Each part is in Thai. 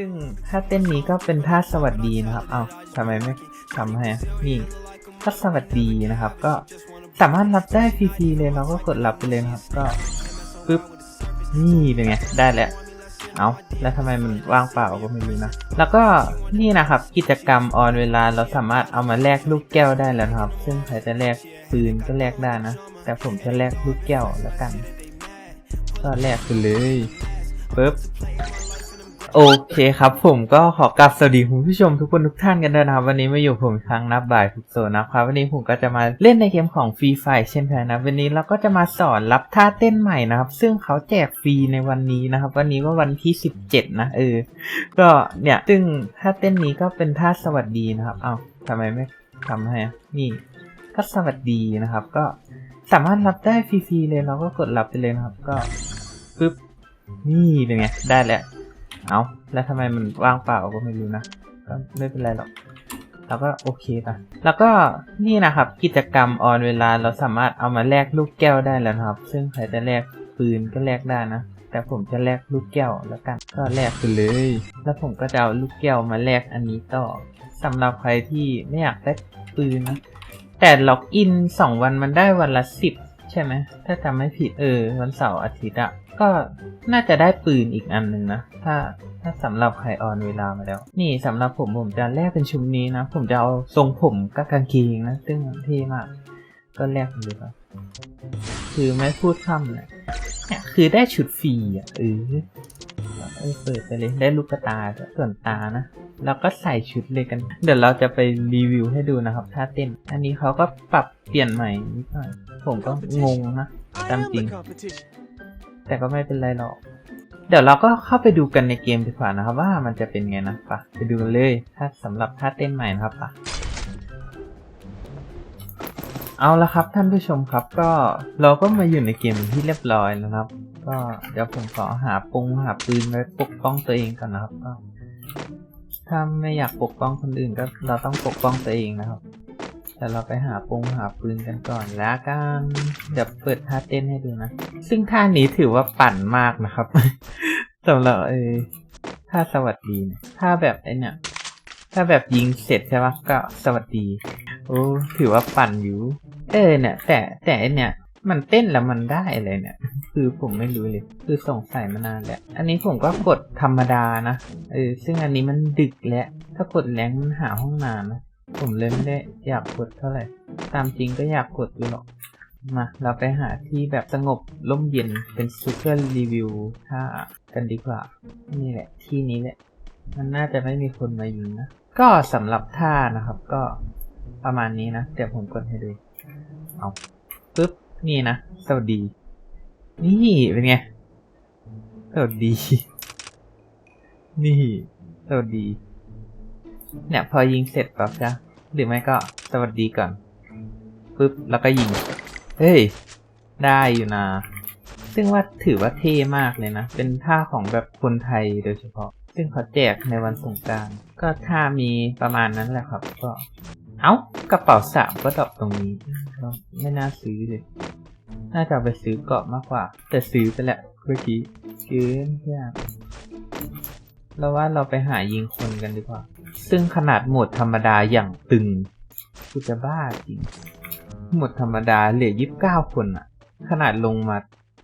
ซึ่งถ้าเต้นนี้ก็เป็นท่าสวัสดีนะครับ เอาทำไมไม่ทำให้นี่ถ้าสวัสดีนะครับ ก็สามารถรับได้ฟรีๆเลยเราก็กดรับไปเลยครับ ก็ปึ๊บนี่เป็นไงได้แล้วเอาแล้วทำไมมันว่างเปล่าก็ไม่รู้นะ แล้วก็นี่นะครับกิจกรรมออนเวลาเราสามารถเอามาแลกลูกแก้วได้แล้วครับ ซึ่งใครจะแลกปืนก็แลกได้นะ แต่ผมจะแลกลูกแก้วแล้วกัน ก็แลกไปเลยปึ๊บ โอเคครับ ผมก็ขอกลับสวัสดีคุณผู้ชมทุกคนทุกท่านกันด้วยนะครับ วันนี้มาอยู่ผมครั้งนับบ่ายทุกโซนนะครับ วันนี้ผมก็จะมาเล่นในเกมของฟรีไฟเช่นเคยนะวันนี้เราก็จะมาสอนรับท่าเต้นใหม่นะครับ ซึ่งเขาแจกฟรีในวันนี้นะครับ วันนี้ก็วันที่ 17 นะเออก็เนี่ยซึ่งท่าเต้นนี้ก็เป็นท่าสวัสดีนะครับ เอาทำไมไม่ทำให้นี่ก็สวัสดีนะครับ ก็สามารถรับได้ฟรีๆเลยเราก็กดรับไปเลยนะครับ ก็ปึ๊บนี่เป็นไงได้แล้ว เอาแล้วทำไมมันว่างเปล่าก็ไม่รู้นะก็ไม่เป็นไรหรอกเราก็โอเคไปแล้วก็นี่นะครับ กิจกรรมออนเวลาเราสามารถเอามาแลกลูกแก้วได้แล้วนะครับ ซึ่งใครจะแลกปืนก็แลกได้นะ แต่ผมจะแลกลูกแก้วแล้วกัน ก็แลกไปเลย แล้วผมก็จะเอาลูกแก้วมาแลกอันนี้ต่อสำหรับใครที่ไม่อยากได้ปืนนะ แต่ล็อกอินสองวันมันได้วันละสิบใช่ไหม ถ้าจำไม่ผิดเออวันเสาร์อาทิตย์อะ ก็น่าจะได้ปืนอีกอันหนึ่งนะ ถ้าถ้าสำหรับใครออนเวลามาแล้ว นี่สำหรับผมผมจะแลกเป็นชุดนี้นะ ผมจะเอาทรงผมกับกางเกงนะ ซึ่งเท่มาก ก็แลกกันเลยครับคือไม่พูดคำเลยเนี่ยคือได้ชุดฟรีอะเออเออเปิดไปเลยได้ลูกตาส่วนตานะแล้วก็ใส่ชุดเลยกัน เดี๋ยวเราจะไปรีวิวให้ดูนะครับท่าเต้น อันนี้เขาก็ปรับเปลี่ยนใหม่นิดหน่อย ผมก็งงนะตามจริง แต่ก็ไม่เป็นไรหรอก เดี๋ยวเราก็เข้าไปดูกันในเกมดีกว่านะครับ ว่ามันจะเป็นไงนะปะไปดูกันเลยถ้าสำหรับท่าเต้นใหม่นะครับปะเอาละครับท่านผู้ชมครับก็เราก็มาอยู่ในเกมที่เรียบร้อยแล้วนะครับ ก็เดี๋ยวผมขอหาปงหาปืนไว้ปกป้องตัวเองก่อนนะครับก็ถ้าไม่อยากปกป้องคนอื่นก็เราต้องปกป้องตัวเองนะครับ แต่เราไปหาปงหาปืนกันก่อนแล้วกันเดี๋ยวเปิดท่าเต้นให้ดูนะ ซึ่งท่านี้ถือว่าปั่นมากนะครับสำหรับเออท่าสวัสดีเนี่าแบบไอเนี่ยถ้าแบบยิงเสร็จใช่ปะก็สวัสดี โอ้ถือว่าปั่นอยู่ เออเนี่ย แต่แต่ไอเนี่ยมันเต้นแล้วมันได้อะไรเนี่ย คือผมไม่รู้เลย คือสงสัยมานานแล้ว อันนี้ผมก็กดธรรมดานะ เออ ซึ่งอันนี้มันดึกแล้ว ถ้ากดแรงมันหาห้องนานนะ ผมเลยไม่ได้อยากกดเท่าไหร่ ตามจริงก็อยากกดอยู่หรอก มา เราไปหาที่แบบสงบร่มเย็นเป็นซูเปอร์รีวิวท่ากันดีกว่า นี่แหละ ที่นี้แหละ มันน่าจะไม่มีคนมายิงนะ ก็สำหรับท่านะครับก็ประมาณนี้นะ เดี๋ยวผมกดให้ดู เอาปึ๊บ นี่นะ สวัสดี นี่เป็นไง สวัสดี นี่ สวัสดี เนี่ยพอยิงเสร็จปั๊บจ้ะหรือไม่ก็สวัสดีก่อนปุ๊บแล้วก็ยิง เฮ้ย ได้อยู่นะ ซึ่งว่าถือว่าเท่มากเลยนะ เป็นท่าของแบบคนไทยโดยเฉพาะ ซึ่งเขาแจกในวันสงกรารก็ท่ามีประมาณนั้นแหละครับ ก็ เอ้า กระเป๋าสามก็ดรอปตรงนี้ ไม่น่าซื้อเลย น่าจะไปซื้อเกาะมากกว่า แต่ซื้อไปแหละเมื่อกี้ซื้อยากเราว่าเราไปหายิงคนกันดีกว่า ซึ่งขนาดโหมดธรรมดาอย่างตึงกูจะบ้าจริง หมดธรรมดาเหลือยี่สิบเก้าคนอะขนาดลงมา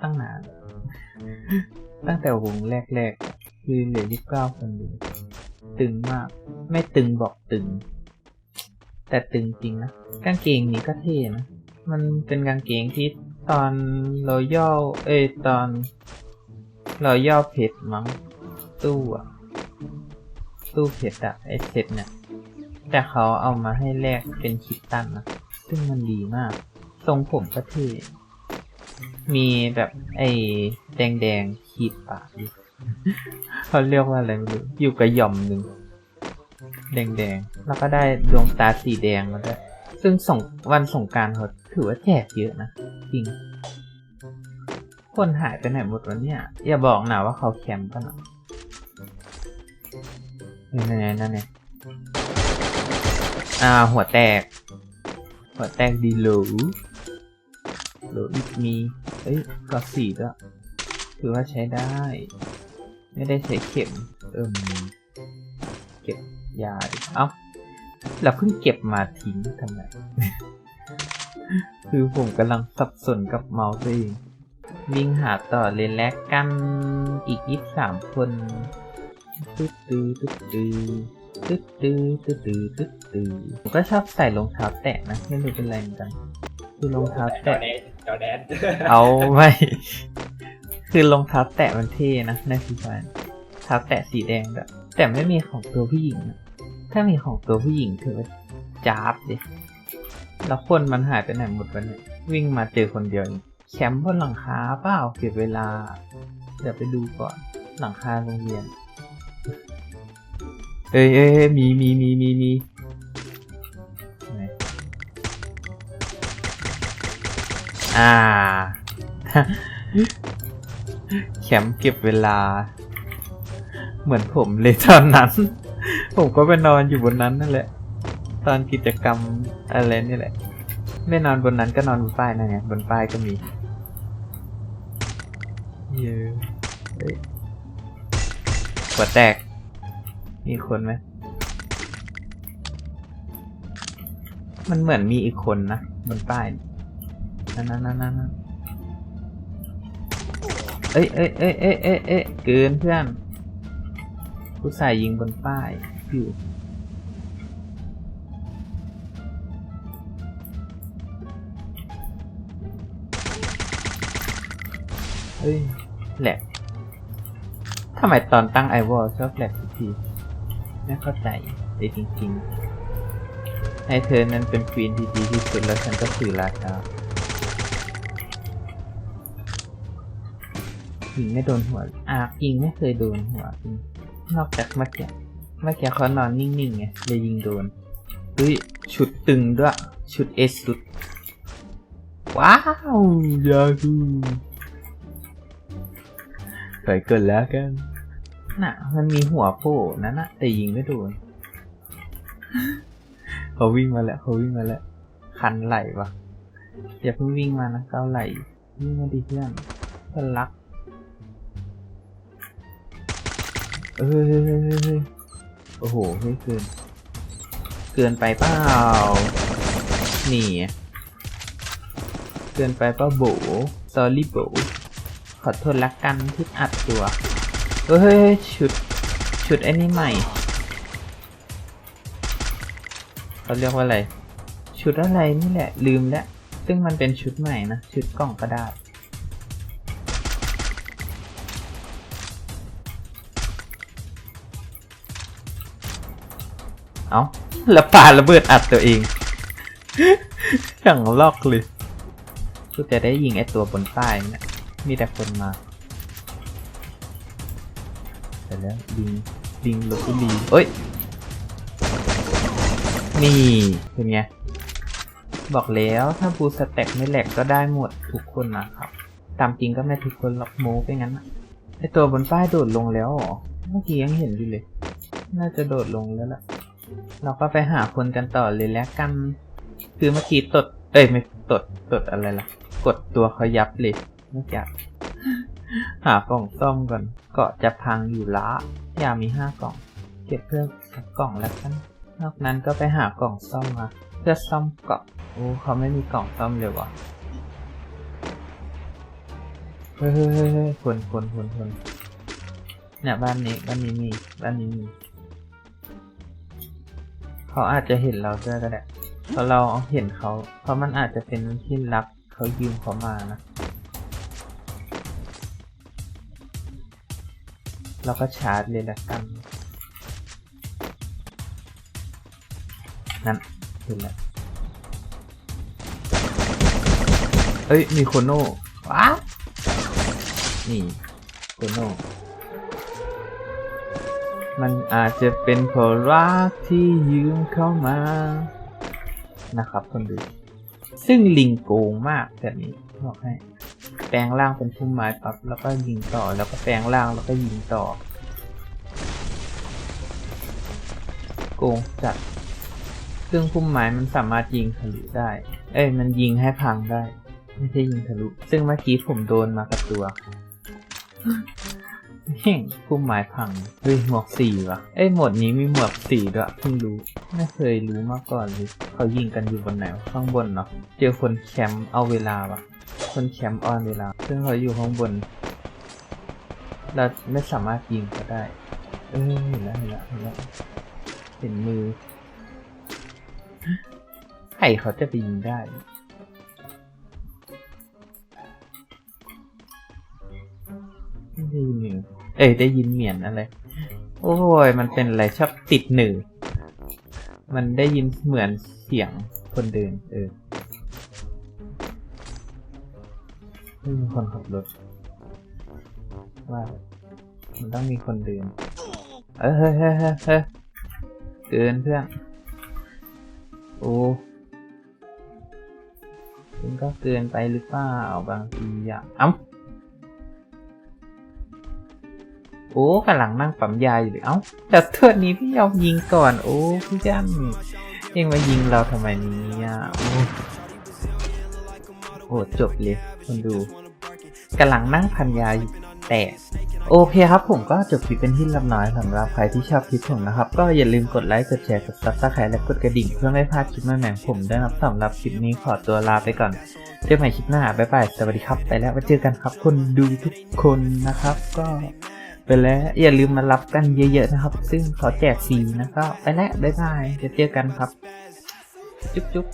ตั้งนาน ตั้งแต่วงแรกๆ คือเหลือยี่สิบเก้าคนอยู่ตึงมาก ไม่ตึงบอกตึง แต่ตึงจริงนะกางเกงนี้ก็เท่นะ มันเป็นกางเกงที่ตอนรอยัลเอ้ยตอนรอยัลเพจมั้งตู้อะ ตู้เพชรอะไอเซตเนี่ยแต่เขาเอามาให้แลกเป็นคิตตันนะซึ่งมันดีมาก ทรงผมก็เท่มีแบบไอ้แดงแดงๆขีดปากเขาเรียกว่าอะไรไม่รู้อยู่กับหย่อมหนึ่งแดงแดงๆแล้วก็ได้ดวงตาสีแดงมาด้วยซึ่งส่งวันสงการเขาถือว่าแจกเยอะนะจริง คนหายไปไหนหมดวะเนี่ย อย่าบอกนะว่าเขาแคมป์กันอะ นี่ไงนั่นไงอ่าหัวแตก หัวแตกดีโหลโหลอีกมีเอ้ยก็สี่ด้วยถือว่าใช้ได้ ไม่ได้ใช้เข็มเอิ่มเก็บยาดิเอ้าเราเพิ่งเก็บมาทิ้งทำไมคือผมกำลังสับสนกับเมาส์ตัวเองวิ่งหาต่อเลยแลกกันอีกยี่สามคน ตึ๊ดตื้อตึ๊ดตื้อตึ๊ดตื้อตึ๊ดตื้อตึ๊ดตื้อผมก็ชอบใส่รองเท้าแตะนะไม่รู้เป็นไรเหมือนกัน คือรองเท้าจอแตะ แดนจอแดนเอาไม่ คือรองเท้าแตะมันเท่นะในฟีฟาเท้าแตะสีแดงแบบแต่ไม่มีของตัวผู้หญิงอะถ้ามีของตัวผู้หญิงถือว่าจ้าบดิแล้วคนมันหายไปไหนหมดวะเนี่ยวิ่งมาเจอคนเดียวเองแคมป์บนหลังคาเปล่าเก็บเวลา เดี๋ยวไปดูก่อนหลังคาโรงเรียน เอ้ยเอ้ยเอ้ยมีมีมีมีมีอ่า แคมป์เก็บเวลา เหมือนผมเลยตอนนั้น ผมก็ไปนอนอยู่บนนั้นนั่นแหละ ตอนกิจกรรมอะไรนี่แหละ ไม่นอนบนนั้นก็นอนบนป้ายนั่นไงบนป้ายก็มีเยอะ หัวแตก มีคนไหม มันเหมือนมีอีกคนนะ บนป้าย นั่นนั่นนั่นนั่นเอ้ยเอ้ยเอ้ยเอ้ยเอ้ยเอ้ยเกินเพื่อนผู้สายยิงบนป้ายอยู่เฮ้ยแหลก ทำไมตอนตั้งไอวอลชอบแหลกทุกทีไม่เข้าใจเลยจริงๆ ให้เธอนั้นเป็นควีนที่ดีที่สุดแล้วฉันก็คือราชายิงไม่โดนหัวอาร์คยิงไม่เคยโดนหัวจริงนอกจากเมื่อกี้เมื่อกี้เขานอนนิ่งๆไงเลยยิงโดนเฮ้ยชุดตึงด้วย ชุดเอสสุด ว้าวยาคู ไปเกินแล้วกัน น่ะ มันมีหัวโผล่นั่นน่ะแต่ยิงไม่โดนเขาวิ่งมาแล้วเขาวิ่งมาแล้ว คันไหลวะอย่าเพิ่งวิ่งมานะเก้าไหลวิ่งมาดิเพื่อนเพื่อนรักเออเฮ้ยเฮ้ยเฮ้ยเฮ้ยโอ้โหเฮ้ยเกิน เกินไปเปล่านี่ เกินไปเปล่าโบสอรี่โบ ขอโทษละกันที่อัดตัวเฮ้ยชุด ชุดไอ้นี่ใหม่เขาเรียกว่าอะไร ชุดอะไรนี่แหละ ลืมแล้ว ซึ่งมันเป็นชุดใหม่นะ ชุดกล่องกระดาษเอาแล้วปาระเบิดอัดตัวเอง อย่างลอกเลยกูจะได้ยิงไอตัวบนป้ายนะ มีแต่คนมาแต่แล้วลิงลิงลบบุรีเอ้ย นี่เป็นไง บอกแล้วถ้าบูสแต็กไม่แหลกก็ได้หมดทุกคนนะครับ ตามจริงก็ไม่ทุกคนหรอกโม้ไปงั้นไอตัวบนป้ายโดดลงแล้วเหรอ เมื่อกี้ยังเห็นอยู่เลย น่าจะโดดลงแล้วล่ะ เราก็ไปหาคนกันต่อเลยแล้วกัน คือเมื่อกี้ตด เอ้ยไม่ตด ตดอะไรล่ะ กดตัวเขายับเลย เมื่อกี้หากล่องซ่อมก่อนเกาะจะพังอยู่ละยามีห้ากล่อง เก็บเพื่อสักกล่องแล้วกันนอกนั้นก็ไปหากล่องซ่อมมาเพื่อซ่อมเกาะโอ้เขาไม่มีกล่องซ่อมเลยวะเฮ้ยเฮ้ยเฮ้ยเฮ้ยคนคนคนคนเนี่ยบ้านนี้บ้านนี้มีบ้านนี้มีเขาอาจจะเห็นเราด้วยก็ได้เพราะเราเห็นเขา เพราะมันอาจจะเป็นที่รักเขายืมเขามานะ เราก็ชาร์จเลยละกันนั่นเห็นแล้วเอ้ย มีโคโน่ว้านี่โคโน่มันอาจจะเป็นเพราะรักที่ยืมเข้ามา นะครับคนดู ซึ่งลิงโกงมากแบบนี้บอกให้ แปลงร่างเป็นพุ่มไม้ปั๊บแล้วก็ยิงต่อแล้วก็แปลงร่างแล้วก็ยิงต่อ โกงจัดซึ่งพุ่มไม้มันสามารถยิงทะลุได้ เอ้ยมันยิงให้พังได้ ไม่ใช่ยิงทะลุ ซึ่งเมื่อกี้ผมโดนมากับตัวเฮ้งพุ่มไม้พังเฮ้ยหมวกสี่วะเอ้ยหมดนี้มีหมวกสี่ด้วยเพิ่งรู้ไม่เคยรู้มาก่อนเลยเขายิงกันอยู่บนไหนวข้างบนเนาะเจอคนแคมป์เอาเวลาวะ คนแคมป์ออนเวลา ซึ่งเขาอยู่ข้างบน เราไม่สามารถยิงก็ได้ เออเห็นแล้วเห็นแล้วเห็นแล้วเห็นมือใครเขาจะไปยิงได้ได้ยินเหมียนเอ้ยได้ยินเหมียนอะไร โอ้ยมันเป็นอะไรชอบติดหนือมันได้ยินเหมือนเสียงคนเดินเออ ไม่มีคนขับรถว่ามันต้องมีคนเดิน เออเฮ้ยเฮ้ยเฮ้ยเดินเพื่อน โอ้คุณก็เกินไปหรือเปล่าบางทีอะเอ้าโอ้กำลังนั่งปั๊มยาอยู่เลยเอ้าแต่เทือนี้พี่ยอมยิงก่อน โอ้พี่จันยังมายิงเราทำไมนี้อะโอ้โอ้จบเลย คนดูกำลังนั่งพันยาอยู่แต่โอเคครับผมก็จบคลิปเป็นที่เรียบร้อยสำหรับใครที่ชอบคลิปผมนะครับ ก็อย่าลืมกดไลค์ กดแชร์ กดซับสไครต์และกดกระดิ่งเพื่อไม่พลาดคลิปใหม่ๆผมด้วยนะครับสำหรับคลิปนี้ขอตัวลาไปก่อน เจอกันใหม่คลิปหน้า บ๊ายบาย สวัสดีครับ ไปแล้วไว้เจอกันครับ คนดูทุกคนนะครับ ก็ไปแล้วอย่าลืมมารับกันเยอะๆนะครับ ซึ่งขาแจกฟรีนะก็ไปแล้วบ๊ายบายจะเจอกันครับ จุ๊บจุ๊บ